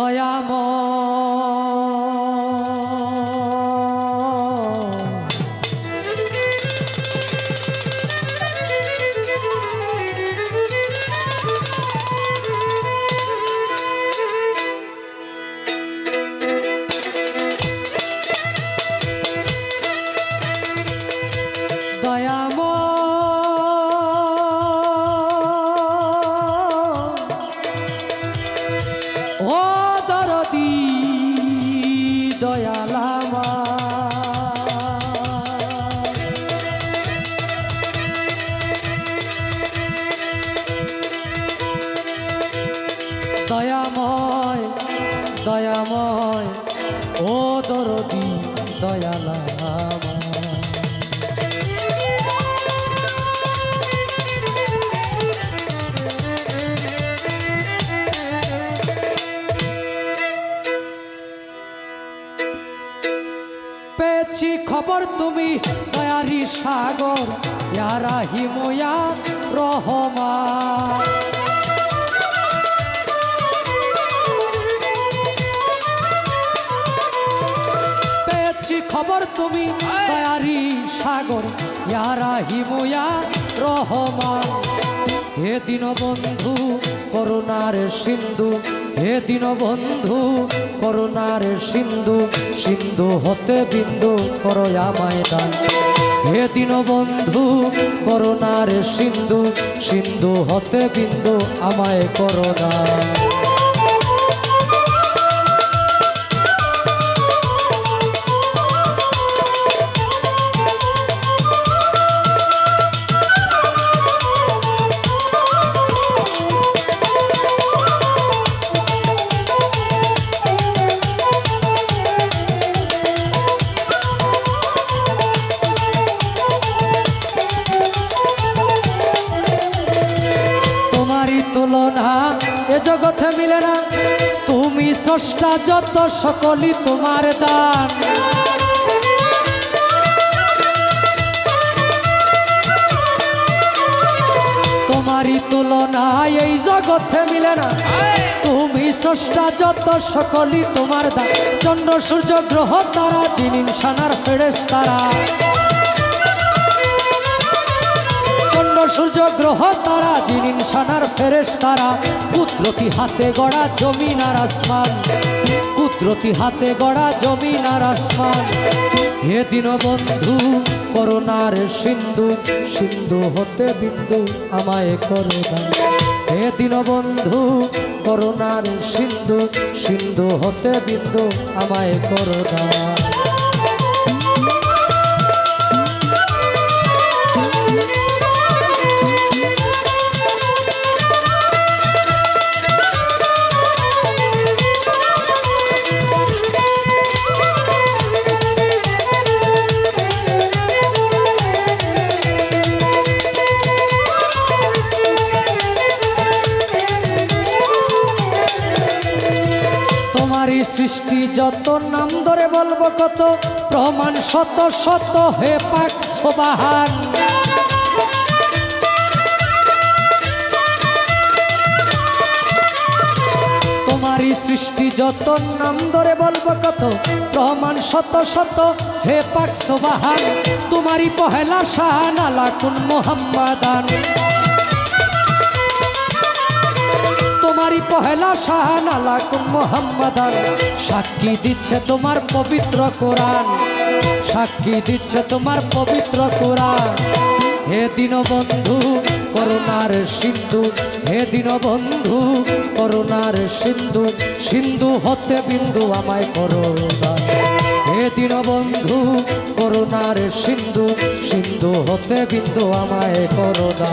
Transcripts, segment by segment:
দয়াম পেয়েছি খবর তুমি দয়ারি সাগর ইয়ারা হিময়া তুমি দয়ারি সাগর, ইয়ারা হিময়া রহমান। হে দিন বন্ধু করুণার সিন্ধু, হে দিন বন্ধু করুণার সিন্ধু সিন্ধু হতে বিন্দু করো আমায় দান হে দিন বন্ধু করুণার সিন্ধু সিন্ধু হতে বিন্দু আমায় করোনা জগতে মিলে না। তুমি স্রষ্টা যত সকলই তোমার দান। তোমারই তুলনা এই জগতে মিলে না। তুমি স্রষ্টা যত সকলই তোমার দান। চন্দ্র, সূর্য, গ্রহ, তারা জিনিন সানার ফেরেস তারা সূর্য গ্রহ তারা, জিনিন সানার ফেরেস তারা কুদরতি হাতে গড়া জমিন আর আসমান। কুদরতি হাতে গড়া জমিন আর আসমান। হে দিন বন্ধু করুণার সিন্ধু সিন্ধু হতে বিন্দু আমায় করুণা হে দিন বন্ধু করুণার সিন্ধু সিন্ধু হতে বিন্দু আমায় করুণা তোমারই যত নাম ধরে বলব কত প্রমাণ শত শত হে পাক সোবাহান। তোমারই সৃষ্টি যত নাম ধরে বলব কত প্রমাণ শত শত হে পাক সোবাহান। তোমারই পহেলা শাহান আলাকুন মোহাম্মদান। তোমারই পহেলা শাহান আলাকুম মোহাম্মদান সাক্ষী দিচ্ছে তোমার পবিত্র কোরআন। সাক্ষী দিচ্ছে তোমার পবিত্র কোরআন। হে দিন বন্ধু করুণার সিন্ধু। হে দিন বন্ধু করুণার সিন্ধু। সিন্ধু হতে বিন্দু আমায় করুণা হে দিন বন্ধু করুণার সিন্ধু। সিন্ধু হতে বিন্দু আমায় করুণা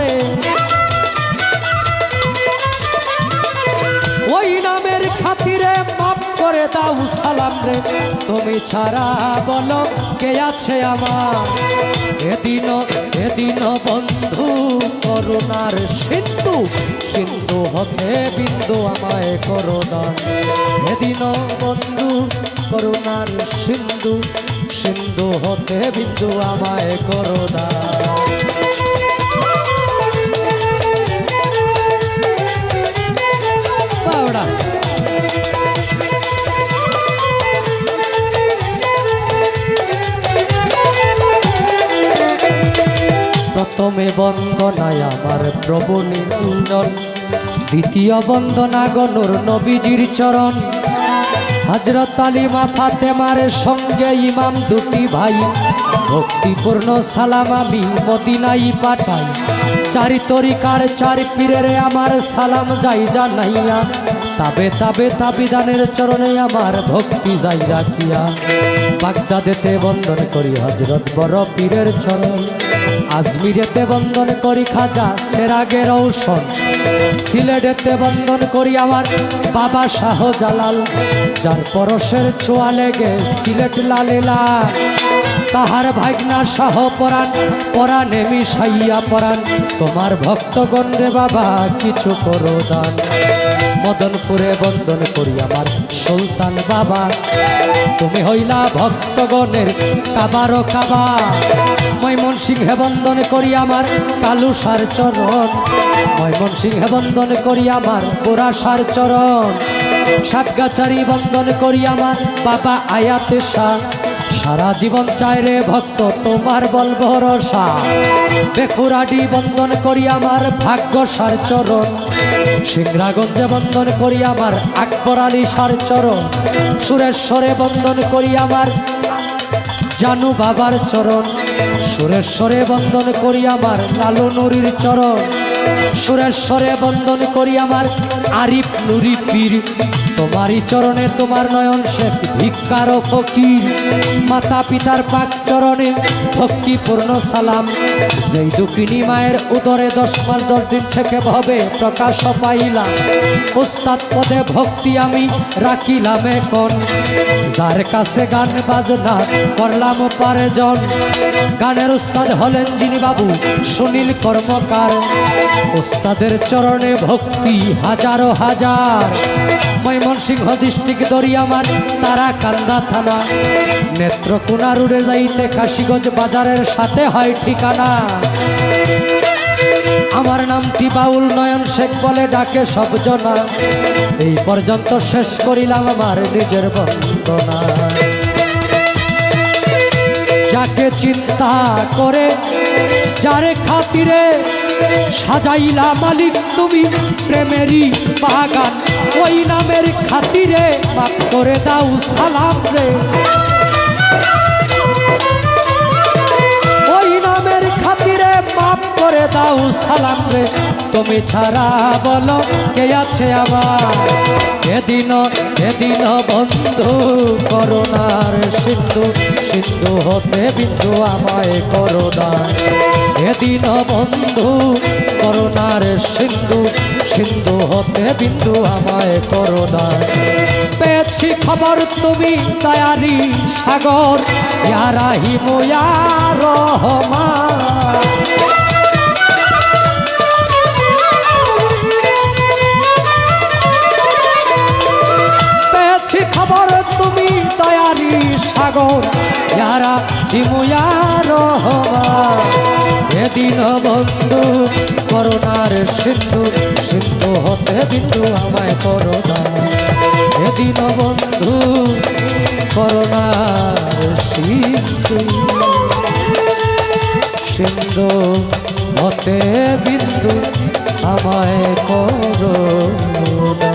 সালাম রে তুমি ছাড়া বলো কে আছে আমার? এদিন এদিন বন্ধু, করুণার সিন্ধু সিন্ধু হতে বিন্দু আমায় করোনা এদিন বন্ধু, করুণার সিন্ধু সিন্ধু হতে বিন্দু আমায় করোনা প্রথমে বন্দনায় আমার প্রভু নিরঞ্জন, দ্বিতীয় বন্দনা গনুর নবীজির চরণ। হজরত আলিমা ফাতেমার সঙ্গে ইমাম দুটি ভাই, ভক্তিপূর্ণ সালাম আমি মদিনাই পাঠাই। চারি তরিকার চার পীরের আমার সালাম যাই জানাইয়া, তাবে তাবে তাবিদানের চরণে আমার ভক্তি যাই রাখিয়া। বাগদাদেতে বন্দন করি হজরত বড় পীরের চরণ আজমিরেতে বন্দন করি খাজা সেরাগের ঔষধ। সিলেটেতে বন্দন করি আমার বাবা শাহ জালাল যার পরশের ছোঁয়া লেগে সিলেট লালেলা তাহার ভাগনা সহ পরাণ, পরাণে মিশাইয়া পরাণ। তোমার ভক্তগণ রে বাবা, কিছু করো দান। মদনপুরে বন্দন করি আমার সুলতান বাবা। তুমি হইলা ভক্তগণের কাবারও কাবা মৈমন সিংহে বন্দন করি আমার কালু সার চরণ। মৈমন সিংহে বন্দন করি আমার গোড়া সার চরণ। সাতগাছারি বন্দন করি আমার বাবা আয়াতে শাহ সারা জীবন চায় রে ভক্ত, তোমার বল ভরসা বেখুরাডি বন্দন করি আমার ভাগ্য সার চরণ। সিংরাগঞ্জে বন্দন করি আমার আকবর আলী সার চরণ। সুরেশ্বরে বন্দন করি আমার জানু বাবার চরণ। সুরেশ্বরে বন্দন করি আমার লালু নুরির চরণ। সুরেশ্বরে বন্দন করি আমার আরিফ নুরি পীর। তোমারই চরণে তোমার নয়ন শেখ ভিক্ষার ফকির, মাতা পিতার পাক চরণে ভক্তিপূর্ণ সালাম। যেই দুঃখিনী মায়ের উদরে দশ মাস দশ দিন থেকে ভবে প্রকাশ পাইলাম। উস্তাদ পদে ভক্তি আমি রাখিলাম এখন। যার কাছে গান বাজনা করলাম পারে জন। গানের উস্তাদ হলেন যিনি বাবু, সুনীল কর্মকার। উস্তাদের চরণে ভক্তি হাজারো হাজার। ময়মনসিংহ ডিস্ট্রিক্ট দরিয়ামান তারা কান্দা থানা। নেত্রকোনা রুড়ে যাইতে কাশিগঞ্জ বাজারের সাথে হয় ঠিকানা। আমার নামটি বাউল নয়ন শেখ বলে ডাকে সব জনা। এই পর্যন্ত শেষ করিলাম আমার নিজের বন্দনা। যাকে চিন্তা করে, যারে খাতিরে সাজাইলা মালিক তুমি, প্রেমেরই বাগান। ওই নামের খাতিরে মাফ করে দাও, সালাম রে। ওই নামের খাতিরে মাফ করে দাও, সালাম রে। তুমি ছাড়া বলো কে আছে আমার? এদিন এদিন বন্ধু, করোনার সিন্ধু সিন্ধু হতে বিন্দু আমায় করোনা এদিন বন্ধু করোনার সিন্ধু সিন্ধু হতে বিন্দু আমায় করোনা পেয়েছি খবর তুমি দয়ারি সাগর, ইয়ারাহিম রহমান। পেয়েছি খবর তুমি দয়ারি সাগর ইয়ারা হিমুয়া রহমান। এদিন বন্ধু করোনার সিন্ধু সিন্ধু হতে বিন্দু আমায় করোনা এদিন বন্ধু, করোনার সিন্ধু। সিন্ধু হতে বিন্দু আমায় করোনা